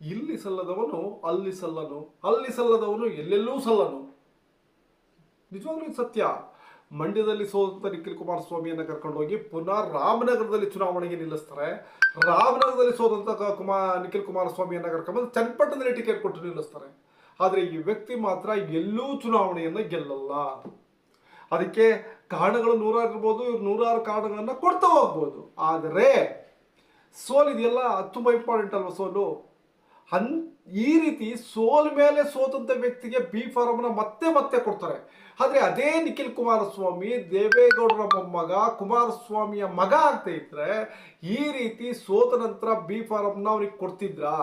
ಇಲ್ಲಿ ಸಲ್ಲದವನು, ಅಲ್ಲಿ ಸಲ್ಲನು, ಅಲ್ಲಿ ಸಲ್ಲದವನು, ಎಲ್ಲೆಲ್ಲೂ ಸಲ್ಲನು. ನಿಜವಾಗ್ಲೂ ಸತ್ಯ. ಮಂಡ್ಯದಲ್ಲಿ ಸೋತ ನಿಖಿಲ್ ಕುಮಾರಸ್ವಾಮಿಯನ್ನ ಕರ್ಕೊಂಡೋಗಿ ಪುನಃ ರಾಮನಗರದಲ್ಲಿ ಚುನಾವಣೆಗೆ ನಿಲ್ಲಿಸ್ತಾರೆ. ರಾಮನಗರದಲ್ಲಿ ಸೋದಂತ ಕುಮಾರ್ ನಿಖಿಲ್ ಕುಮಾರಸ್ವಾಮಿಯನ್ನ ಕರ್ಕೊಂಡ್ಬಂದು ಚನ್ನಪಟ್ಟಣದಲ್ಲಿ ಟಿಕೆಟ್ ಕೊಟ್ಟು ನಿಲ್ಲಿಸ್ತಾರೆ. ಆದರೆ ಈ ವ್ಯಕ್ತಿ ಮಾತ್ರ ಎಲ್ಲೂ ಚುನಾವಣೆಯನ್ನ ಗೆಲ್ಲಲ್ಲ. ಅದಕ್ಕೆ ಕಾರಣಗಳು ನೂರಾರು ಇರ್ಬೋದು ಇವ್ರು ನೂರಾರು ಕಾರಣಗಳನ್ನು ಕೊಡ್ತಾ ಹೋಗ್ಬೋದು. ಆದರೆ ಸೋಲಿದೆಯಲ್ಲ ಅದು ತುಂಬ ಇಂಪಾರ್ಟೆಂಟ್ ಅಲ್ವಾ ಸೋಲು? ಅನ್ ಈ ರೀತಿ ಸೋಲ್ ಮೇಲೆ ಸೋತಂತ ವ್ಯಕ್ತಿಗೆ ಬಿ ಫಾರಮ್ನ ಮತ್ತೆ ಮತ್ತೆ ಕೊಡ್ತಾರೆ. ಆದರೆ ಅದೇ ನಿಖಿಲ್ ಕುಮಾರಸ್ವಾಮಿ, ದೇವೇಗೌಡರ ಮೊಮ್ಮಗ, ಕುಮಾರಸ್ವಾಮಿಯ ಮಗ ಅಂತ ಇದ್ರೆ ಈ ರೀತಿ ಸೋತ ನಂತರ ಬಿ ಫಾರಮ್ನ ಅವ್ರಿಗೆ ಕೊಡ್ತಿದ್ರಾ?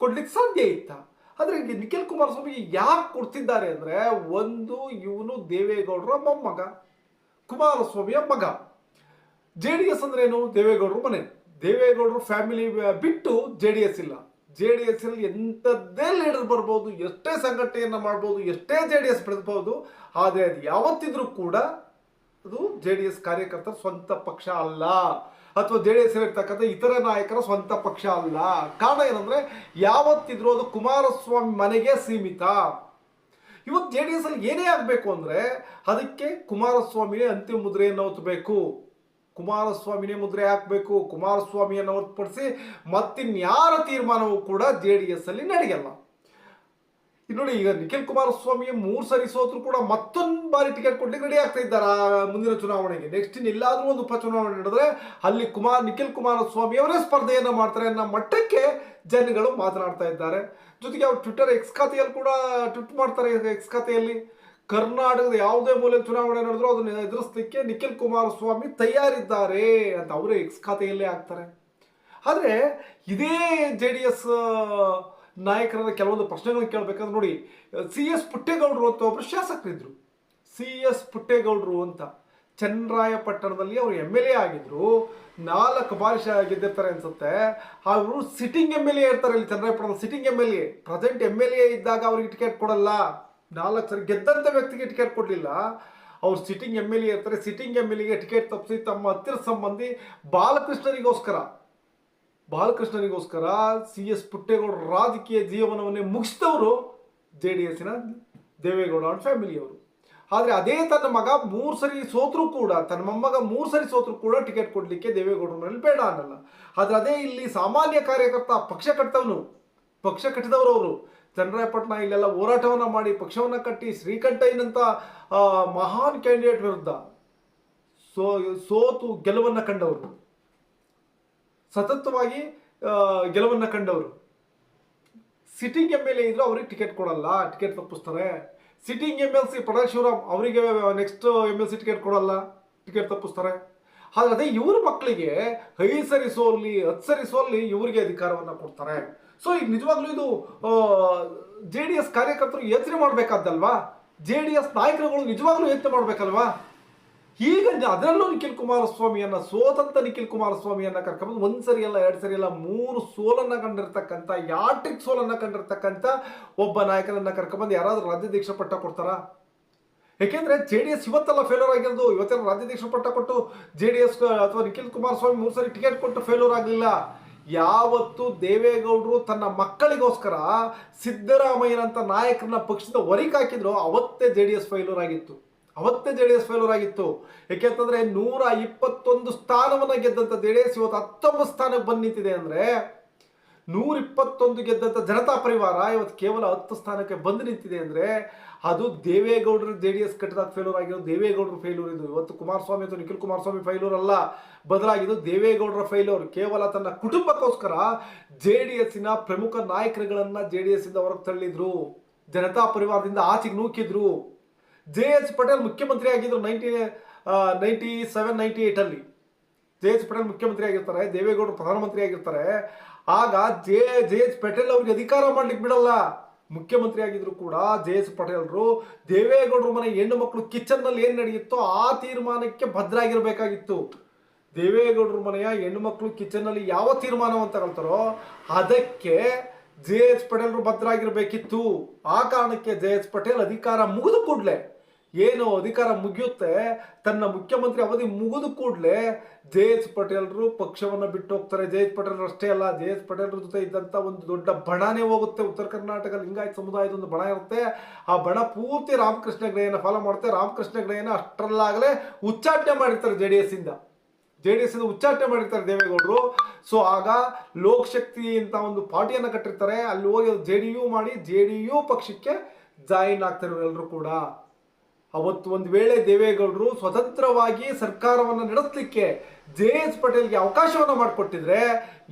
ಕೊಡ್ಲಿಕ್ಕೆ ಸಾಧ್ಯ ಇತ್ತ? ಆದರೆ ನಿಖಿಲ್ ಕುಮಾರಸ್ವಾಮಿ ಯಾಕೆ ಕೊಡ್ತಿದ್ದಾರೆ ಅಂದರೆ ಒಂದು ಇವನು ದೇವೇಗೌಡರ ಮೊಮ್ಮಗ, ಕುಮಾರಸ್ವಾಮಿಯ ಮಗ. ಜೆ ಡಿ ಎಸ್ ಅಂದ್ರೆ ಏನು? ದೇವೇಗೌಡರು ಮನೆ. ದೇವೇಗೌಡರು ಫ್ಯಾಮಿಲಿ ಬಿಟ್ಟು ಜೆ ಡಿ ಎಸ್ ಇಲ್ಲ. ಜೆ ಡಿ ಎಸ್ ಅಲ್ಲಿ ಎಂಥದ್ದೇ ಲೀಡರ್ ಬರ್ಬೋದು, ಎಷ್ಟೇ ಸಂಘಟನೆಯನ್ನ ಮಾಡ್ಬೋದು, ಎಷ್ಟೇ ಜೆ ಡಿ ಎಸ್ ಬೆಳೆದ್ಬೋದು ಆದರೆ ಅದು ಯಾವತ್ತಿದ್ರೂ ಕೂಡ ಅದು ಜೆ ಡಿ ಎಸ್ ಕಾರ್ಯಕರ್ತರ ಸ್ವಂತ ಪಕ್ಷ ಅಲ್ಲ. ಅಥವಾ ಜೆ ಡಿ ಎಸ್ ಇರ್ತಕ್ಕಂಥ ಇತರ ನಾಯಕರ ಸ್ವಂತ ಪಕ್ಷ ಅಲ್ಲ. ಕಾರಣ ಏನಂದ್ರೆ, ಯಾವತ್ತಿದ್ರೂ ಅದು ಕುಮಾರಸ್ವಾಮಿ ಮನೆಗೆ ಸೀಮಿತ. ಇವತ್ತು ಜೆ ಡಿ ಎಸ್ ಅಲ್ಲಿ ಏನೇ ಆಗಬೇಕು ಅಂದ್ರೆ, ಅದಕ್ಕೆ ಕುಮಾರಸ್ವಾಮಿಯೇ ಅಂತಿಮ ಮುದ್ರೆಯನ್ನು ಒತ್ತಬೇಕು ಕುಮಾರಸ್ವಾಮಿನೇ ಮುದ್ರೆ ಹಾಕಬೇಕು, ಕುಮಾರಸ್ವಾಮಿಯನ್ನು ಹೊರತುಪಡಿಸಿ ಮತ್ತಿನ್ಯಾರ ತೀರ್ಮಾನವೂ ಕೂಡ ಜೆ ಡಿ ಎಸ್ ಅಲ್ಲಿ ನಡೆಯಲ್ಲ. ನೋಡಿ, ಈಗ ನಿಖಿಲ್ ಕುಮಾರಸ್ವಾಮಿ ಮೂರು ಸರಿ ಸೋತ್ರು ಕೂಡ ಮತ್ತೊಂದು ಬಾರಿ ಟಿಕೆಟ್ ಕೊಡ್ಲಿಕ್ಕೆ ರೆಡಿ ಆಗ್ತಾ ಇದ್ದಾರೆ ಮುಂದಿನ ಚುನಾವಣೆಗೆ? ನೆಕ್ಸ್ಟ್ ಇನ್ನೆಲ್ಲಾದರೂ ಒಂದು ಉಪಚುನಾವಣೆ ನಡೆದ್ರೆ ಅಲ್ಲಿ ಕುಮಾರ್, ನಿಖಿಲ್ ಕುಮಾರಸ್ವಾಮಿ ಅವರೇ ಸ್ಪರ್ಧೆಯನ್ನು ಮಾಡ್ತಾರೆ ಅನ್ನೋ ಮಟ್ಟಕ್ಕೆ ಜನಗಳು ಮಾತನಾಡ್ತಾ ಇದ್ದಾರೆ. ಜೊತೆಗೆ ಅವ್ರು ಟ್ವಿಟರ್ ಎಕ್ಸ್ ಖಾತೆಯಲ್ಲಿ ಕೂಡ ಟ್ವಿಟ್ ಮಾಡ್ತಾರೆ ಎಕ್ಸ್ ಖಾತೆಯಲ್ಲಿ. ಕರ್ನಾಟಕದ ಯಾವುದೇ ಮೂಲೆ ಚುನಾವಣೆ ನಡೆದ್ರು ಅದನ್ನು ಎದುರಿಸಲಿಕ್ಕೆ ನಿಖಿಲ್ ಕುಮಾರಸ್ವಾಮಿ ತಯಾರಿದ್ದಾರೆ ಅಂತ ಅವರೇ ಎಕ್ಸ್ ಖಾತೆಯಲ್ಲೇ ಆಗ್ತಾರೆ ಆದರೆ ಇದೇ ಜೆ ಡಿ ಎಸ್ ನಾಯಕರ ಕೆಲವೊಂದು ಪ್ರಶ್ನೆಗಳನ್ನ ಕೇಳಬೇಕಾದ್ರೆ ನೋಡಿ, ಸಿ ಎಸ್ ಪುಟ್ಟೇಗೌಡರು ಅಂತ ಒಬ್ಬರು ಶಾಸಕರಿದ್ದರು ಸಿ ಎಸ್ ಪುಟ್ಟೇಗೌಡರು ಅಂತ. ಚನ್ನರಾಯಪಟ್ಟಣದಲ್ಲಿ ಅವರು ಎಂ ಎಲ್ ಎ ಆಗಿದ್ರು. ನಾಲ್ಕು ಬಾರಿ ಗೆದ್ದಿರ್ತಾರೆ ಅನ್ಸುತ್ತೆ. ಅವರು ಸಿಟ್ಟಿಂಗ್ ಎಂ ಎಲ್ ಎ ಇರ್ತಾರೆ ಇಲ್ಲಿ ಚನ್ನರಾಯಪಟ್ಟಣದ sitting M L A present M L A ಇದ್ದಾಗ ಅವ್ರಿಗೆ ಟಿಕೆಟ್ ಕೊಡಲ್ಲ. ನಾಲ್ಕು ಸರಿ ಗೆದ್ದಂಥ ವ್ಯಕ್ತಿಗೆ ಟಿಕೆಟ್ ಕೊಡಲಿಲ್ಲ. ಅವ್ರು ಸಿಟ್ಟಿಂಗ್ ಎಂ ಎಲ್ ಎ ಇರ್ತಾರೆ ಸಿಟ್ಟಿಂಗ್ ಎಂ ಎಲ್ ಎಗೆ ಟಿಕೆಟ್ ತಪ್ಪಿಸಿ ತಮ್ಮ ಹತ್ತಿರ ಸಂಬಂಧಿ ಬಾಲಕೃಷ್ಣನಿಗೋಸ್ಕರ ಬಾಲಕೃಷ್ಣನಿಗೋಸ್ಕರ ಸಿ ಎಸ್ ಪುಟ್ಟೇಗೌಡರ ರಾಜಕೀಯ ಜೀವನವನ್ನೇ ಮುಗಿಸಿದವರು ಜೆ ಡಿ ಎಸ್ಸಿನ ದೇವೇಗೌಡ ಅವ್ರ ಫ್ಯಾಮಿಲಿಯವರು ಆದರೆ ಅದೇ ತನ್ನ ಮಗ ಮೂರು ಸರಿ ಸೋತರೂ ಕೂಡ, ತನ್ನ ಮೊಮ್ಮಗ ಮೂರು ಸರಿ ಸೋತರು ಕೂಡ ಟಿಕೆಟ್ ಕೊಡಲಿಕ್ಕೆ ದೇವೇಗೌಡರಲ್ಲಿ ಬೇಡ ಅನ್ನಲ್ಲ. ಆದರೆ ಅದೇ ಇಲ್ಲಿ ಸಾಮಾನ್ಯ ಕಾರ್ಯಕರ್ತ ಪಕ್ಷ ಕಟ್ಟವನು ಪಕ್ಷ ಕಟ್ಟಿದವರು ಅವರು. ಚನ್ನರಾಯಪಟ್ಟಣ ಇಲ್ಲೆಲ್ಲ ಹೋರಾಟವನ್ನ ಮಾಡಿ ಪಕ್ಷವನ್ನ ಕಟ್ಟಿ ಶ್ರೀಕಂಠಯ್ಯನಂಥ ಮಹಾನ್ ಕ್ಯಾಂಡಿಡೇಟ್ ವಿರುದ್ಧ ಸೋ, ಸೋತು ಗೆಲುವನ್ನ ಕಂಡವರು. ಸತತವಾಗಿ ಗೆಲುವನ್ನು ಕಂಡವರು. ಸಿಟ್ಟಿಂಗ್ ಎಂ ಎಲ್ ಎ ಇದ್ರು ಅವ್ರಿಗೆ ಟಿಕೆಟ್ ಕೊಡಲ್ಲ, ticket ತಪ್ಪಿಸ್ತಾರೆ. Sitting M L C Shivaram ಅವರಿಗೆ next M L C ticket ಕೊಡಲ್ಲ, ಟಿಕೆಟ್ ತಪ್ಪಿಸ್ತಾರೆ. ಆದರೆ ಅದೇ ಇವ್ರ ಮಕ್ಕಳಿಗೆ ಐದು ಸರಿ ಹತ್ತು ಸರಿ ಇವರಿಗೆ ಅಧಿಕಾರವನ್ನ ಕೊಡ್ತಾರೆ. ಸೊ, ಈಗ ನಿಜವಾಗ್ಲೂ ಇದು ಜೆ ಡಿ ಎಸ್ ಕಾರ್ಯಕರ್ತರು ಯೋಚನೆ ಮಾಡಬೇಕಾದ್ದಲ್ವಾ? ಜೆ ಡಿ ಎಸ್ ನಾಯಕರುಗಳು ನಿಜವಾಗ್ಲೂ ಯೋಚನೆ ಮಾಡಬೇಕಲ್ವಾ? ಈಗ ಅದರಲ್ಲೂ ನಿಖಿಲ್ ಕುಮಾರಸ್ವಾಮಿಯನ್ನ, ಸೋತಂತ ನಿಖಿಲ್ ಕುಮಾರಸ್ವಾಮಿಯನ್ನ ಕರ್ಕೊಂಡು ಒಂದ್ ಸರಿ ಅಲ್ಲ, ಎರಡು ಸರಿ ಅಲ್ಲ, ಮೂರು ಸೋಲನ್ನ ಕಂಡಿರ್ತಕ್ಕಂಥ, ಯಾಟ್ರಿಕ್ ಸೋಲನ್ನ ಕಂಡಿರ್ತಕ್ಕಂಥ ಒಬ್ಬ ನಾಯಕನನ್ನ ಕರ್ಕೊಂಡ್ಬಂದು ಯಾರಾದ್ರೂ ರಾಜ್ಯಾಧ್ಯಕ್ಷ ಪಟ್ಟ ಕೊಡ್ತಾರಾ? ಯಾಕೆಂದ್ರೆ ಜೆ ಡಿ ಎಸ್ ಇವತ್ತೆಲ್ಲ ಫೇಲ್ಯೂರ್ ಆಗಿರೋದು. ಇವತ್ತೆಲ್ಲ ರಾಜ್ಯಾಧ್ಯಕ್ಷ ಪಟ್ಟ ಕೊಟ್ಟು ಜೆ ಡಿ ಎಸ್, ಅಥವಾ ನಿಖಿಲ್ ಕುಮಾರಸ್ವಾಮಿ ಮೂರು ಸರಿ ಟಿಕೆಟ್ ಕೊಟ್ಟು ಫೇಲ್ಯೂರ್ ಆಗಲಿಲ್ಲ. ಯಾವತ್ತು ದೇವೇಗೌಡರು ತನ್ನ ಮಕ್ಕಳಿಗೋಸ್ಕರ ಸಿದ್ದರಾಮಯ್ಯನಂತ ನಾಯಕರನ್ನ ಪಕ್ಷದ ಹೊರಗೆ ಹಾಕಿದ್ರು, ಅವತ್ತೇ ಜೆ ಡಿ ಎಸ್ ಫೈಲೂರ್ ಆಗಿತ್ತು ಅವತ್ತೇ ಜೆ ಡಿ ಎಸ್ ಫೈಲೂರ್ ಆಗಿತ್ತು ಯಾಕೆಂತಂದ್ರೆ ನೂರ ಇಪ್ಪತ್ತೊಂದು ಸ್ಥಾನವನ್ನ ಗೆದ್ದಂತ ಜೆ ಡಿ ಎಸ್ ಇವತ್ತು ಹತ್ತೊಂಬತ್ತು ಸ್ಥಾನಕ್ಕೆ ಬಂದು ನಿಂತಿದೆ ಅಂದ್ರೆ ನೂರ ಇಪ್ಪತ್ತೊಂದು ಗೆದ್ದಂತ ಜನತಾ ಪರಿವಾರ ಇವತ್ತು ಕೇವಲ ಹತ್ತು ಸ್ಥಾನಕ್ಕೆ ಬಂದು ನಿಂತಿದೆ ಅಂದ್ರೆ ಅದು ದೇವೇಗೌಡರು ಜೆ ಡಿ ಎಸ್ ಕಟ್ಟದಾಗ ಫೇಲ್ಯೂರ್ ಆಗಿರೋ ದೇವೇಗೌಡರು ಫೇಲ್ಯೂರ್ ಇದು. ಇವತ್ತು ಕುಮಾರಸ್ವಾಮಿ ಅಥವಾ ನಿಖಿಲ್ ಕುಮಾರಸ್ವಾಮಿ ಫೈಲೂರ್ ಅಲ್ಲ, ಬದಲಾಗಿದ್ದು ದೇವೇಗೌಡರ ಫೈಲೂರ್ ಕೇವಲ ತನ್ನ ಕುಟುಂಬಕ್ಕೋಸ್ಕರ ಜೆ ಡಿ ಎಸ್ಸಿನ ಪ್ರಮುಖ ನಾಯಕರುಗಳನ್ನ ಜೆ ಡಿ ಎಸ್ ಇಂದ ಹೊರಗೆ ತಳ್ಳಿದ್ರು. ಜನತಾ ಪರಿವಾರದಿಂದ ಆಚೆಗೆ ನೂಕಿದ್ರು. ಜೆ ಎಸ್ ಪಟೇಲ್ ಮುಖ್ಯಮಂತ್ರಿ ಆಗಿದ್ರು ನೈನ್ಟಿ ನೈಂಟಿ ಸೆವೆನ್ ನೈಂಟಿ ಏಟಲ್ಲಿ ಜೆ ಎಚ್ ಪಟೇಲ್ ಮುಖ್ಯಮಂತ್ರಿ ಆಗಿರ್ತಾರೆ, ದೇವೇಗೌಡರು ಪ್ರಧಾನಮಂತ್ರಿ ಆಗಿರ್ತಾರೆ, ಆಗ ಜೆ ಜೆ ಎಚ್ ಪಟೇಲ್ ಅವ್ರಿಗೆ ಅಧಿಕಾರ ಮಾಡ್ಲಿಕ್ಕೆ ಬಿಡಲ್ಲ. ಮುಖ್ಯಮಂತ್ರಿ ಆಗಿದ್ರು ಕೂಡ ಜೆ ಎಸ್ ಪಟೇಲ್ರು ದೇವೇಗೌಡರು ಮನೆ ಹೆಣ್ಣು ಮಕ್ಕಳು ಕಿಚನ್ನಲ್ಲಿ ಏನ್ ನಡೆಯುತ್ತೋ ಆ ತೀರ್ಮಾನಕ್ಕೆ ಭದ್ರಾಗಿರ್ಬೇಕಾಗಿತ್ತು. ದೇವೇಗೌಡರ ಮನೆಯ ಹೆಣ್ಣು ಮಕ್ಕಳು ಕಿಚನ್ನಲ್ಲಿ ಯಾವ ತೀರ್ಮಾನವನ್ನು ತಗೊಳ್ತಾರೋ ಅದಕ್ಕೆ ಜೆ ಎಚ್ ಪಟೇಲ್ರು ಭದ್ರಾಗಿರ್ಬೇಕಿತ್ತು. ಆ ಕಾರಣಕ್ಕೆ ಜೆ ಎಚ್ ಪಟೇಲ್ ಅಧಿಕಾರ ಮುಗಿದು ಕೂಡಲೇ. ಏನು ಅಧಿಕಾರ ಮುಗಿಯುತ್ತೆ, ತನ್ನ ಮುಖ್ಯಮಂತ್ರಿ ಅವಧಿ ಮುಗಿದ ಕೂಡಲೇ ಜೆ ಎಚ್ ಪಟೇಲ್ರು ಪಕ್ಷವನ್ನು ಬಿಟ್ಟು ಹೋಗ್ತಾರೆ. ಜೆ ಎಚ್ ಪಟೇಲ್ರು ಅಷ್ಟೇ ಅಲ್ಲ ಜೆ ಎಚ್ ಪಟೇಲ್ರ ಜೊತೆ ಇದ್ದಂಥ ಒಂದು ದೊಡ್ಡ ಬಣನೇ ಹೋಗುತ್ತೆ. ಉತ್ತರ ಕರ್ನಾಟಕ ಲಿಂಗಾಯತ್ ಸಮುದಾಯದ ಒಂದು ಬಣ ಇರುತ್ತೆ. ಆ ಬಣ ಪೂರ್ತಿ ರಾಮಕೃಷ್ಣ ಹೆಗಡೆಯನ್ನು ಫಾಲೋ ಮಾಡುತ್ತೆ. ರಾಮಕೃಷ್ಣ ಹೆಗಡೆಯನ್ನು ಅಷ್ಟರಲ್ಲಾಗಲೇ ಉಚ್ಚಾಟನೆ ಮಾಡಿರ್ತಾರೆ ಜೆ ಡಿ ಎಸ್ ಇಂದ ಜೆ ಡಿ ಎಸ್ ಇಂದ ಉಚ್ಚಾಟನೆ ಮಾಡಿರ್ತಾರೆ ದೇವೇಗೌಡರು. ಸೊ ಆಗ ಲೋಕಶಕ್ತಿ ಅಂತ ಒಂದು ಪಾರ್ಟಿಯನ್ನು ಕಟ್ಟಿರ್ತಾರೆ. ಅಲ್ಲಿ ಹೋಗಿ ಜೆ ಡಿ ಯು ಮಾಡಿ ಜೆ ಡಿ ಯು ಪಕ್ಷಕ್ಕೆ ಜಾಯಿನ್ ಆಗ್ತಾರೆ ಎಲ್ಲರೂ ಕೂಡ. ಅವತ್ತು ಒಂದು ವೇಳೆ ದೇವೇಗೌಡರು ಸ್ವತಂತ್ರವಾಗಿ ಸರ್ಕಾರವನ್ನು ನಡೆಸಲಿಕ್ಕೆ ಜೆ ಎಸ್ ಪಟೇಲ್ಗೆ ಅವಕಾಶವನ್ನು ಮಾಡಿಕೊಟ್ಟಿದ್ರೆ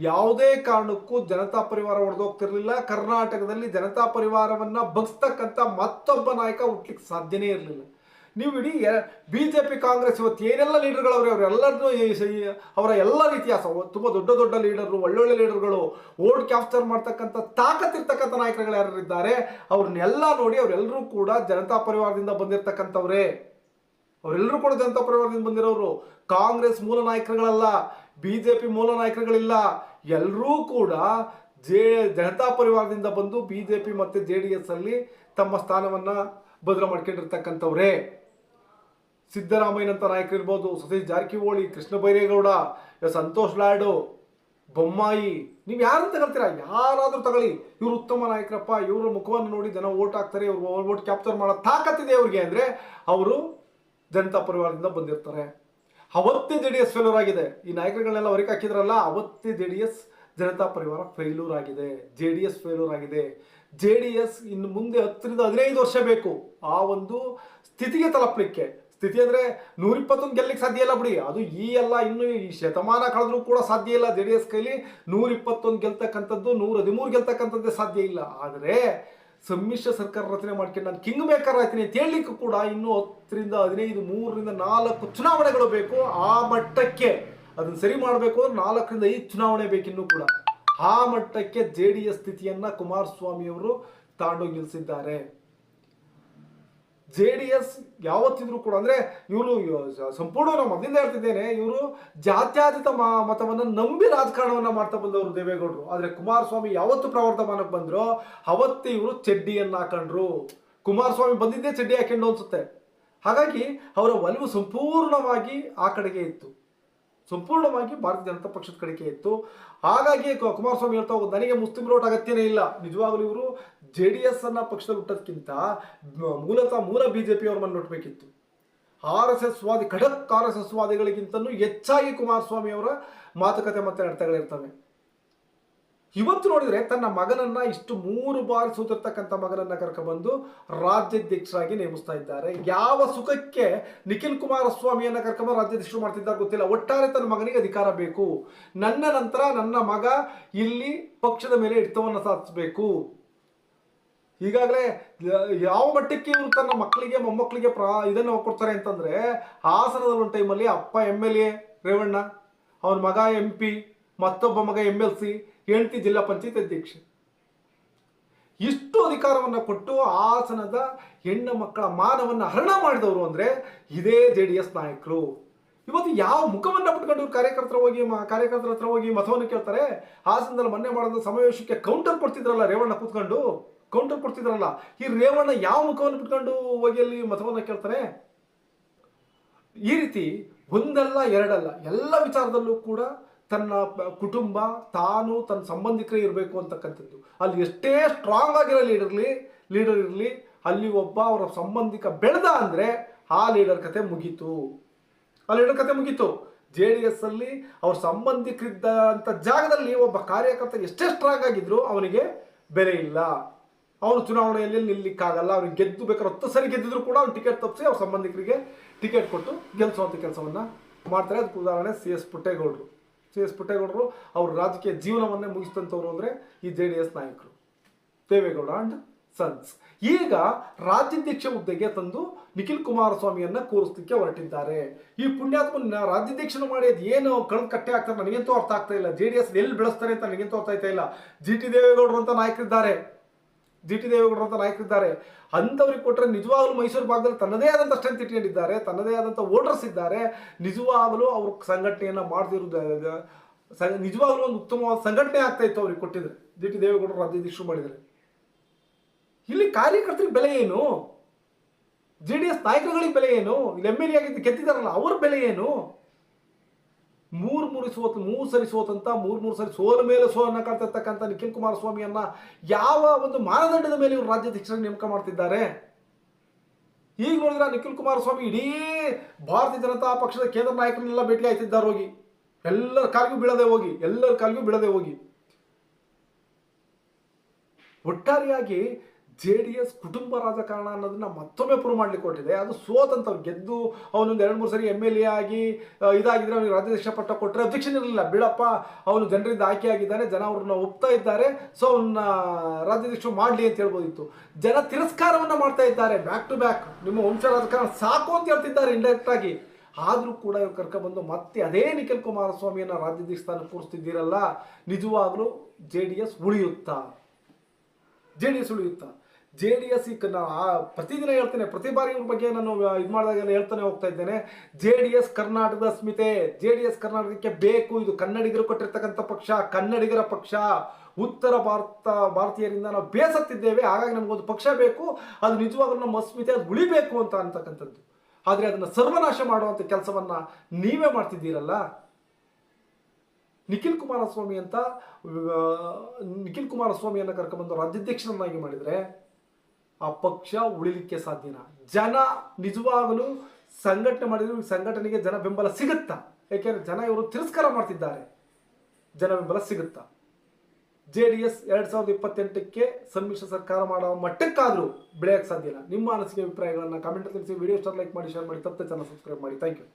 ಯಾವುದೇ ಕಾರಣಕ್ಕೂ ಜನತಾ ಪರಿವಾರ ಹೊಡೆದೋಗ್ತಿರಲಿಲ್ಲ ಕರ್ನಾಟಕದಲ್ಲಿ ಜನತಾ ಪರಿವಾರವನ್ನ ಬಗ್ಸ್ತಕ್ಕಂಥ ಮತ್ತೊಬ್ಬ ನಾಯಕ ಹುಟ್ಲಿಕ್ಕೆ ಸಾಧ್ಯನೇ ಇರಲಿಲ್ಲ. ನೀವು ಇಡೀ ಬಿ ಜೆ ಪಿ ಕಾಂಗ್ರೆಸ್ ಇವತ್ತು ಏನೆಲ್ಲ ಲೀಡರ್ಗಳವ್ರೆ ಅವರೆಲ್ಲರನ್ನೂ ಅವರ ಎಲ್ಲ ರೀತಿಯ ತುಂಬ ದೊಡ್ಡ ದೊಡ್ಡ ಲೀಡರ್ಗಳು ಒಳ್ಳೊಳ್ಳೆ ಲೀಡರ್ಗಳು ಓಲ್ಡ್ ಕ್ಯಾಪ್ಚರ್ ಮಾಡ್ತಕ್ಕಂಥ ತಾಕತ್ತಿರ್ತಕ್ಕಂಥ ನಾಯಕರುಗಳು ಯಾರಿದ್ದಾರೆ, ಅವ್ರನ್ನೆಲ್ಲ ನೋಡಿ ಅವರೆಲ್ಲರೂ ಕೂಡ ಜನತಾ ಪರಿವಾರದಿಂದ ಬಂದಿರತಕ್ಕಂಥವ್ರೆ. ಅವರೆಲ್ಲರೂ ಕೂಡ ಜನತಾ ಪರಿವಾರದಿಂದ ಬಂದಿರೋರು. ಕಾಂಗ್ರೆಸ್ ಮೂಲ ನಾಯಕರುಗಳಲ್ಲ ಬಿ ಜೆ ಪಿ ಮೂಲ ನಾಯಕರುಗಳಿಲ್ಲ. ಎಲ್ಲರೂ ಕೂಡ ಜೆ, ಜನತಾ ಪರಿವಾರದಿಂದ ಬಂದು ಬಿ ಜೆ ಪಿ ಮತ್ತು ಜೆ ಡಿ ಎಸ್ ಅಲ್ಲಿ ತಮ್ಮ ಸ್ಥಾನವನ್ನು ಭದ್ರ ಮಾಡ್ಕೊಂಡಿರ್ತಕ್ಕಂಥವ್ರೇ. ಸಿದ್ದರಾಮಯ್ಯನಂತ ನಾಯಕರಿರ್ಬೋದು ಸತೀಶ್ ಜಾರಕಿಹೊಳಿ, ಕೃಷ್ಣ ಬೈರೇಗೌಡ, ಸಂತೋಷ್ ಲಾಡು, ಬೊಮ್ಮಾಯಿ, ನೀವು ಯಾರನ್ನು ತಗೊಳ್ತೀರಾ? ಯಾರಾದರೂ ತಗೊಳ್ಳಿ. ಇವರು ಉತ್ತಮ ನಾಯಕರಪ್ಪ, ಇವರ ಮುಖವನ್ನು ನೋಡಿ ಜನ ಓಟ್ ಹಾಕ್ತಾರೆ, ಇವ್ರು ಓಟ್ ಕ್ಯಾಪ್ಚರ್ ಮಾಡೋ ತಾಕತ್ತಿದೆ ಅವ್ರಿಗೆ ಅಂದರೆ ಅವರು ಜನತಾ ಪರಿವಾರದಿಂದ ಬಂದಿರ್ತಾರೆ. ಅವತ್ತೇ ಜೆ ಡಿ ಎಸ್ ಫೇಲ್ಯೂರ್ ಆಗಿದೆ. ಈ ನಾಯಕರುಗಳನ್ನೆಲ್ಲ ಹೊರಗೆ ಹಾಕಿದ್ರಲ್ಲ, ಅವತ್ತೇ J D S Janata Parivar failure ಆಗಿದೆ. ಜೆ ಡಿ ಎಸ್ ಫೇಲ್ಯೂರ್ ಆಗಿದೆ. ಜೆ ಡಿ ಎಸ್ ಇನ್ನು ಮುಂದೆ ಹತ್ತರಿಂದ ಹದಿನೈದು ವರ್ಷ ಬೇಕು. ಆ ಒಂದು ಸ್ಥಿತಿಗೆ ತಲುಪಲಿಕ್ಕೆ ಸ್ಥಿತಿ ಅಂದರೆ ನೂರಿಪ್ಪತ್ತೊಂದು ಗೆಲ್ಲಕ್ಕೆ ಸಾಧ್ಯ ಇಲ್ಲ ಬಿಡಿ. ಅದು ಈ ಎಲ್ಲ ಇನ್ನು ಈ ಶತಮಾನ ಕಳೆದ್ರೂ ಕೂಡ ಸಾಧ್ಯ ಇಲ್ಲ. ಜೆ ಡಿ ಎಸ್ ಕೈಲಿ ನೂರಿಪ್ಪತ್ತೊಂದು ಗೆಲ್ತಕ್ಕಂಥದ್ದು ನೂರ ಹದಿಮೂರು ಗೆಲ್ತಕ್ಕಂಥದ್ದೇ ಸಾಧ್ಯ ಇಲ್ಲ. ಆದರೆ ಸಮ್ಮಿಶ್ರ ಸರ್ಕಾರ ರಚನೆ ಮಾಡ್ಕೊಂಡು ನಾನು ಕಿಂಗ್ ಮೇಕರ್ ಆಯ್ತೀನಿ ಅಂತ ಹೇಳಲಿಕ್ಕೂ ಕೂಡ ಇನ್ನೂ ಹತ್ತರಿಂದ ಹದಿನೈದು, ಮೂರರಿಂದ ನಾಲ್ಕು ಚುನಾವಣೆಗಳು ಬೇಕು. ಆ ಮಟ್ಟಕ್ಕೆ ಅದನ್ನು ಸರಿ ಮಾಡಬೇಕು. ಅಂದ್ರೆ ನಾಲ್ಕರಿಂದ ಐದು ಚುನಾವಣೆ ಬೇಕಿನ್ನೂ ಕೂಡ. ಆ ಮಟ್ಟಕ್ಕೆ ಜೆ ಡಿ ಎಸ್ ಸ್ಥಿತಿಯನ್ನ ಕುಮಾರಸ್ವಾಮಿ ಅವರು ತಾಂಡೋಗಿ ನಿಲ್ಲಿಸಿದ್ದಾರೆ ಜೆ ಡಿ ಎಸ್ ಯಾವತ್ತಿದ್ರು ಕೂಡ, ಅಂದ್ರೆ ಇವರು ಸಂಪೂರ್ಣ ನಾನು ಮೊದಲಿಂದ ಹೇಳ್ತಿದ್ದೇನೆ, ಇವರು ಜಾತ್ಯಾತೀತ ಮತವನ್ನ ನಂಬಿ ರಾಜಕಾರಣವನ್ನು ಮಾಡ್ತಾ ಬಂದವರು ದೇವೇಗೌಡರು. ಆದ್ರೆ ಕುಮಾರಸ್ವಾಮಿ ಯಾವತ್ತು ಪ್ರವರ್ತಮಾನಕ್ಕೆ ಬಂದ್ರೋ, ಅವತ್ತೇ ಇವರು ಚಡ್ಡಿಯನ್ನು ಹಾಕೊಂಡ್ರು. ಕುಮಾರಸ್ವಾಮಿ ಬಂದಿದ್ದೇ ಚಡ್ಡಿ ಹಾಕೊಂಡು ಅನ್ಸುತ್ತೆ. ಹಾಗಾಗಿ ಅವರ ಒಲವು ಸಂಪೂರ್ಣವಾಗಿ ಆ ಕಡೆಗೆ ಇತ್ತು. ಸಂಪೂರ್ಣವಾಗಿ ಭಾರತೀಯ ಜನತಾ ಪಕ್ಷದ ಕಡೆಗೆ ಇತ್ತು. ಹಾಗಾಗಿ ಕುಮಾರಸ್ವಾಮಿ ಹೇಳ್ತಾ ಹೋಗೋದು, ನನಗೆ ಮುಸ್ಲಿಂ ರೋಟ್ ಅಗತ್ಯನೇ ಇಲ್ಲ. ನಿಜವಾಗ್ಲೂ ಇವರು ಜೆ ಡಿ ಎಸ್ ಅನ್ನ ಪಕ್ಷದಲ್ಲಿ ಹುಟ್ಟೋದಕ್ಕಿಂತ ಮೂಲತಃ ಮೂಲ ಬಿಜೆಪಿ ಅವ್ರ ಮನೆ ಹುಟ್ಟಬೇಕಿತ್ತು ಆರ್ ಎಸ್ ಎಸ್ ವಾದಿ, ಖಡಕ್ ಆರ್ ಎಸ್ ಎಸ್ ವಾದಿಗಳಿಗಿಂತಲೂ ಹೆಚ್ಚಾಗಿ ಕುಮಾರಸ್ವಾಮಿ ಅವರ ಮಾತುಕತೆ ಮತ್ತೆ ನಡೆತಗಳಿರ್ತವೆ. ಇವತ್ತು ನೋಡಿದ್ರೆ ತನ್ನ ಮಗನನ್ನ ಇಷ್ಟು ಮೂರು ಬಾರಿ ಸೂತಿರ್ತಕ್ಕಂಥ ಮಗನನ್ನ ಕರ್ಕೊಂಡ್ಬಂದು ರಾಜ್ಯಾಧ್ಯಕ್ಷರಾಗಿ ನೇಮಿಸ್ತಾ ಇದ್ದಾರೆ. ಯಾವ ಸುಖಕ್ಕೆ ನಿಖಿಲ್ ಕುಮಾರಸ್ವಾಮಿಯನ್ನ ಕರ್ಕೊಂಬಂದು ರಾಜ್ಯಾಧ್ಯಕ್ಷರು ಮಾಡ್ತಿದ್ದಾರೆ ಗೊತ್ತಿಲ್ಲ. ಒಟ್ಟಾರೆ ತನ್ನ ಮಗನಿಗೆ ಅಧಿಕಾರ ಬೇಕು. ನನ್ನ ನಂತರ ನನ್ನ ಮಗ ಇಲ್ಲಿ ಪಕ್ಷದ ಮೇಲೆ ಹಿಡಿತವನ್ನು ಸಾಧಿಸಬೇಕು. ಈಗಾಗಲೇ ಯಾವ ಮಟ್ಟಕ್ಕೆ ಇವರು ತನ್ನ ಮಕ್ಕಳಿಗೆ, ಮೊಮ್ಮಕ್ಕಳಿಗೆ ಪ್ರಾ, ಇದನ್ನು ಕೊಡ್ತಾರೆ ಅಂತಂದ್ರೆ, ಹಾಸನದಲ್ಲಿ ಒಂದು ಟೈಮಲ್ಲಿ ಅಪ್ಪ ಎಂ ಎಲ್ ಎ ರೇವಣ್ಣ, ಅವನ ಮಗ ಎಂ ಪಿ ಮತ್ತೊಬ್ಬ ಮಗ ಎಂ ಎಲ್ ಸಿ ಹೆಂಡತಿ ಜಿಲ್ಲಾ ಪಂಚಾಯತ್ ಅಧ್ಯಕ್ಷೆ. ಇಷ್ಟು ಅಧಿಕಾರವನ್ನು ಕೊಟ್ಟು ಹಾಸನದ ಹೆಣ್ಣು ಮಕ್ಕಳ ಮಾನವನ್ನು ಹರಣ ಮಾಡಿದವರು ಅಂದರೆ ಇದೇ ಜೆ ಡಿ ಎಸ್ ನಾಯಕರು. ಇವತ್ತು ಯಾವ ಮುಖವನ್ನು ಬಿಟ್ಕೊಂಡು ಕಾರ್ಯಕರ್ತರ ಹೋಗಿ ಕಾರ್ಯಕರ್ತರ ಹತ್ರ ಹೋಗಿ ಮತವನ್ನು ಕೇಳ್ತಾರೆ? ಹಾಸನದಲ್ಲಿ ಮೊನ್ನೆ ಮಾಡಿದ ಸಮಾವೇಶಕ್ಕೆ ಕೌಂಟರ್ ಕೊಡ್ತಿದ್ರಲ್ಲ ರೇವಣ್ಣ ಕೂತ್ಕೊಂಡು? ಕೌಂಟರ್ ಕೊಡ್ತಿದ್ರಲ್ಲ, ಈ ರೇವಣ್ಣ ಯಾವ ಮುಖವನ್ನು ಬಿಟ್ಕೊಂಡು ಹೋಗಿ ಅಲ್ಲಿ ಮತವನ್ನು ಕೇಳ್ತಾರೆ ಈ ರೀತಿ ಒಂದಲ್ಲ ಎರಡಲ್ಲ, ಎಲ್ಲ ವಿಚಾರದಲ್ಲೂ ಕೂಡ ತನ್ನ ಕುಟುಂಬ, ತಾನು ತನ್ನ ಸಂಬಂಧಿಕರೇ ಇರಬೇಕು ಅಂತಕ್ಕಂಥದ್ದು. ಅಲ್ಲಿ ಎಷ್ಟೇ ಸ್ಟ್ರಾಂಗ್ ಆಗಿರೋ ಲೀಡರ್ ಇರಲಿ ಲೀಡರ್ ಇರಲಿ, ಅಲ್ಲಿ ಒಬ್ಬ ಅವರ ಸಂಬಂಧಿಕ ಬೆಳೆದ ಅಂದರೆ ಆ ಲೀಡರ್ ಕತೆ ಮುಗೀತು. ಆ ಲೀಡರ್ ಕತೆ ಮುಗೀತು. ಜೆ ಡಿ ಎಸ್ ಅಲ್ಲಿ ಅವ್ರ ಸಂಬಂಧಿಕರಿದ್ದಂಥ ಜಾಗದಲ್ಲಿ ಒಬ್ಬ ಕಾರ್ಯಕರ್ತ ಎಷ್ಟೇ ಸ್ಟ್ರಾಂಗ್ ಆಗಿದ್ರು ಅವನಿಗೆ ಬೆಲೆ ಇಲ್ಲ. ಅವನು ಚುನಾವಣೆಯಲ್ಲಿ ನಿಲ್ಲಿಕ್ಕಾಗಲ್ಲ, ಅವ್ರಿಗೆ ಗೆದ್ದು ಬೇಕಾದ್ರೆ ಹತ್ತು ಸರಿ ಗೆದ್ದಿದ್ರು ಕೂಡ ಅವ್ನು ಟಿಕೆಟ್ ತಪ್ಪಿಸಿ ಅವ್ರ ಸಂಬಂಧಿಕರಿಗೆ ಟಿಕೆಟ್ ಕೊಟ್ಟು ಗೆಲ್ಲಿಸುವಂಥ ಕೆಲಸವನ್ನ ಮಾಡ್ತಾರೆ. ಅದಕ್ಕೆ ಉದಾಹರಣೆ ಸಿ ಎಸ್ ಪುಟ್ಟೇಗೌಡರು. ಸಿ ಎಸ್ ಪುಟ್ಟೇಗೌಡರು ಅವ್ರ ರಾಜಕೀಯ ಜೀವನವನ್ನೇ ಮುಗಿಸಿದಂಥವ್ರು ಅಂದರೆ ಈ ಜೆ ಡಿ ಎಸ್ ನಾಯಕರು. Devegowda and sons. ಈಗ ರಾಜ್ಯಾಧ್ಯಕ್ಷ ಹುದ್ದೆಗೆ ತಂದು ನಿಖಿಲ್ ಕುಮಾರಸ್ವಾಮಿಯನ್ನ ಕೂರಿಸ್ಲಿಕ್ಕೆ ಹೊರಟಿದ್ದಾರೆ. ಈ ಪುಣ್ಯಾತ್ಮನ ರಾಜ್ಯಾಧ್ಯಕ್ಷನ ಮಾಡಿ ಅದು ಏನು ಕಣ್ ಕಟ್ಟೆ ಆಗ್ತಾರೆ ನನಗಂತೂ ಅರ್ಥ ಆಗ್ತಾ ಇಲ್ಲ. ಜೆ ಡಿ ಎಸ್ ಎಲ್ಲಿ ಬೆಳೆಸ್ತಾರೆ ಅಂತ ನನಗಂತೂ ಅರ್ಥ ಆಯ್ತಾ ಇಲ್ಲ. ಜಿ ಟಿ ದೇವೇಗೌಡರು ಅಂತ ನಾಯಕರಿದ್ದಾರೆ. ಜಿ ಟಿ ದೇವೇಗೌಡರು ಅಂತ ನಾಯಕರಿದ್ದಾರೆ. ಅಂಥವ್ರಿಗೆ ಕೊಟ್ಟರೆ ನಿಜವಾಗಲೂ ಮೈಸೂರು ಭಾಗದಲ್ಲಿ ತನ್ನದೇ ಆದಂಥ ಸ್ಟ್ರೆಂತ್ ಇಟ್ಕೊಂಡಿದ್ದಾರೆ, ತನ್ನದೇ ಆದಂಥ ವೋಟರ್ಸ್ ಇದ್ದಾರೆ. ನಿಜವಾಗಲೂ ಅವ್ರ ಸಂಘಟನೆಯನ್ನು ಮಾಡದಿರೋದು ನಿಜವಾಗಲೂ ಒಂದು ಉತ್ತಮವಾದ ಸಂಘಟನೆ ಆಗ್ತಾ ಇತ್ತು ಅವ್ರಿಗೆ ಕೊಟ್ಟಿದ್ರೆ, ಜಿ ಟಿ ದೇವೇಗೌಡರು ರಾಜ್ಯಾಧ್ಯಕ್ಷರು ಮಾಡಿದರೆ. ಇಲ್ಲಿ ಕಾರ್ಯಕರ್ತರಿಗೆ ಬೆಲೆ ಏನು? ಜೆ ಡಿ ಎಸ್ ನಾಯಕರುಗಳಿಗೆ ಬೆಲೆ ಏನು? ಇಲ್ಲಿ ಎಂ ಎಲ್ ಎ ಆಗಿದ್ದು ಗೆದ್ದಿದ್ದಾರಲ್ಲ, ಅವ್ರ ಬೆಲೆ ಏನು? ಮೂರು ಮೂರು ಸೋತ್, ಮೂರು ಸರಿ ಸೋತಂತ, ಮೂರು ಮೂರು ಸರಿ ಸೋಲ ಮೇಲೆ ಸೋಲನ್ನ ಕಾಡ್ತಿರ್ತಕ್ಕಂಥ ನಿಖಿಲ್ ಕುಮಾರಸ್ವಾಮಿಯನ್ನ ಯಾವ ಒಂದು ಮಾನದಂಡದ ಮೇಲೆ ಇವರು ರಾಜ್ಯಾಧ್ಯಕ್ಷರಾಗಿ ನೇಮಕ ಮಾಡ್ತಿದ್ದಾರೆ? ಈಗ ನೋಡಿದ್ರೆ ನಿಖಿಲ್ ಕುಮಾರಸ್ವಾಮಿ ಇಡೀ ಭಾರತೀಯ ಜನತಾ ಪಕ್ಷದ ಕೇಂದ್ರ ನಾಯಕರನ್ನೆಲ್ಲ ಭೇಟಿ ಆಯ್ತಿದ್ದಾರೆ ಹೋಗಿ. ಎಲ್ಲರ ಕಾಲಿಗೂ ಬೀಳದೆ ಹೋಗಿ, ಎಲ್ಲರ ಕಾಲಿಗೂ ಬೀಳದೆ ಹೋಗಿ. ಒಟ್ಟಾರೆಯಾಗಿ ಜೆ ಡಿ ಎಸ್ ಕುಟುಂಬ ರಾಜಕಾರಣ ಅನ್ನೋದನ್ನ ಮತ್ತೊಮ್ಮೆ ಪ್ರೂವ್ ಮಾಡ್ಲಿಕ್ಕೆ ಕೊಟ್ಟಿದೆ ಅದು ಸೋತಂತವ್ರು ಗೆದ್ದು ಅವನೊಂದು ಎರಡು ಮೂರು ಸರಿ ಎಂ ಎಲ್ ಎ ಆಗಿ ಇದಾಗಿದ್ರೆ ಅವನಿಗೆ ರಾಜ್ಯಾಧ್ಯಕ್ಷ ಪಟ್ಟ ಕೊಟ್ಟರೆ ಅಧ್ಯಕ್ಷನ ಇರಲಿಲ್ಲ. ಬಿಡಪ್ಪ ಅವನು ಜನರಿಂದ ಆಯ್ಕೆ ಆಗಿದ್ದಾನೆ ಜನ ಅವ್ರನ್ನ ಒಪ್ತಾ ಇದ್ದಾರೆ ಸೊ ಅವನ್ನ ರಾಜ್ಯಾಧ್ಯಕ್ಷ ಮಾಡಲಿ ಅಂತ ಹೇಳ್ಬೋದಿತ್ತು. ಜನ ತಿರಸ್ಕಾರವನ್ನ ಮಾಡ್ತಾ ಇದ್ದಾರೆ ಬ್ಯಾಕ್ ಟು ಬ್ಯಾಕ್ ನಿಮ್ಮ ವಂಶ ರಾಜಕಾರಣ ಸಾಕು ಅಂತ ಹೇಳ್ತಿದ್ದಾರೆ ಇಂಡೈರೆಕ್ಟ್ ಆಗಿ. ಆದರೂ ಕೂಡ ಇವ್ರು ಕರ್ಕೊಬಂದು ಮತ್ತೆ ಅದೇ ನಿಖಿಲ್ ಕುಮಾರಸ್ವಾಮಿಯನ್ನ ರಾಜ್ಯಾಧ್ಯಕ್ಷ ಸ್ಥಾನ ಕೂರಿಸ್ತಿದ್ದೀರಲ್ಲ, ನಿಜವಾಗ್ಲೂ ಜೆ ಡಿ ಎಸ್ ಉಳಿಯುತ್ತಾ? ಜೆ ಡಿ ಎಸ್ ಉಳಿಯುತ್ತಾ? ಜೆ ಡಿ ಎಸ್ ಆ ಪ್ರತಿದಿನ ಹೇಳ್ತೇನೆ, ಪ್ರತಿ ಬಾರಿ ಇವ್ರ ಬಗ್ಗೆ ನಾನು ಇದು ಮಾಡಿದಾಗ ಹೇಳ್ತಾನೆ ಹೋಗ್ತಾ ಇದ್ದೇನೆ ಜೆ ಡಿ ಎಸ್ ಕರ್ನಾಟಕದ ಸ್ಮಿತೆ ಜೆ ಡಿ ಎಸ್ ಕರ್ನಾಟಕಕ್ಕೆ ಬೇಕು, ಇದು ಕನ್ನಡಿಗರು ಕೊಟ್ಟಿರ್ತಕ್ಕಂಥ ಪಕ್ಷ, ಕನ್ನಡಿಗರ ಪಕ್ಷ. ಉತ್ತರ ಭಾರತ, ಭಾರತೀಯರಿಂದ ನಾವು ಬೇಸತ್ತಿದ್ದೇವೆ, ಹಾಗಾಗಿ ನಮಗೊಂದು ಪಕ್ಷ ಬೇಕು, ಅದು ನಿಜವಾಗ್ಲೂ ನಮ್ಮ ಅಸ್ಮಿತೆ ಅದು ಉಳಿಬೇಕು ಅಂತ ಅಂತಕ್ಕಂಥದ್ದು. ಆದರೆ ಅದನ್ನು ಸರ್ವನಾಶ ಮಾಡುವಂಥ ಕೆಲಸವನ್ನ ನೀವೇ ಮಾಡ್ತಿದ್ದೀರಲ್ಲ? ನಿಖಿಲ್ ಕುಮಾರಸ್ವಾಮಿ ಅಂತ ನಿಖಿಲ್ ಕುಮಾರಸ್ವಾಮಿಯನ್ನ ಕರ್ಕೊಂಡ್ಬಂದು ರಾಜ್ಯಾಧ್ಯಕ್ಷರನ್ನಾಗಿ ಮಾಡಿದ್ರೆ ಆ ಪಕ್ಷ ಉಳಿಲಿಕ್ಕೆ ಸಾಧ್ಯನಾ. ಜನ ನಿಜವಾಗಲೂ ಸಂಘಟನೆ ಮಾಡಿದ್ರು ಸಂಘಟನೆಗೆ ಜನ ಬೆಂಬಲ ಸಿಗುತ್ತಾ? ಯಾಕೆಂದ್ರೆ ಜನ ಇವರು ತಿರಸ್ಕಾರ ಮಾಡ್ತಿದ್ದಾರೆ. ಜನ ಬೆಂಬಲ ಸಿಗುತ್ತಾ? ಜೆ ಡಿ ಎಸ್ ಎರಡ್ ಸಾವಿರದ ಇಪ್ಪತ್ತೆಂಟಕ್ಕೆ ಸಮ್ಮಿಶ್ರ ಸರ್ಕಾರ ಮಾಡೋ ಮಟ್ಟಕ್ಕಾದರೂ ಬೆಳೆಯಕ್ಕೆ ಸಾಧ್ಯ ಇಲ್ಲ ನಿಮ್ಮ ಅನಿಸಿಕೆ, ಅಭಿಪ್ರಾಯಗಳನ್ನು ಕಮೆಂಟ್ ತಿಳಿಸಿ. ವಿಡಿಯೋ ಸ್ಟಾರ್ ಲೈಕ್ ಮಾಡಿ ಶೇರ್ ಮಾಡಿ, ತಪ್ಪದೆ ಚಾನಲ್ ಸಬ್ಸ್ಕ್ರೈಬ್ ಮಾಡಿ. Thank you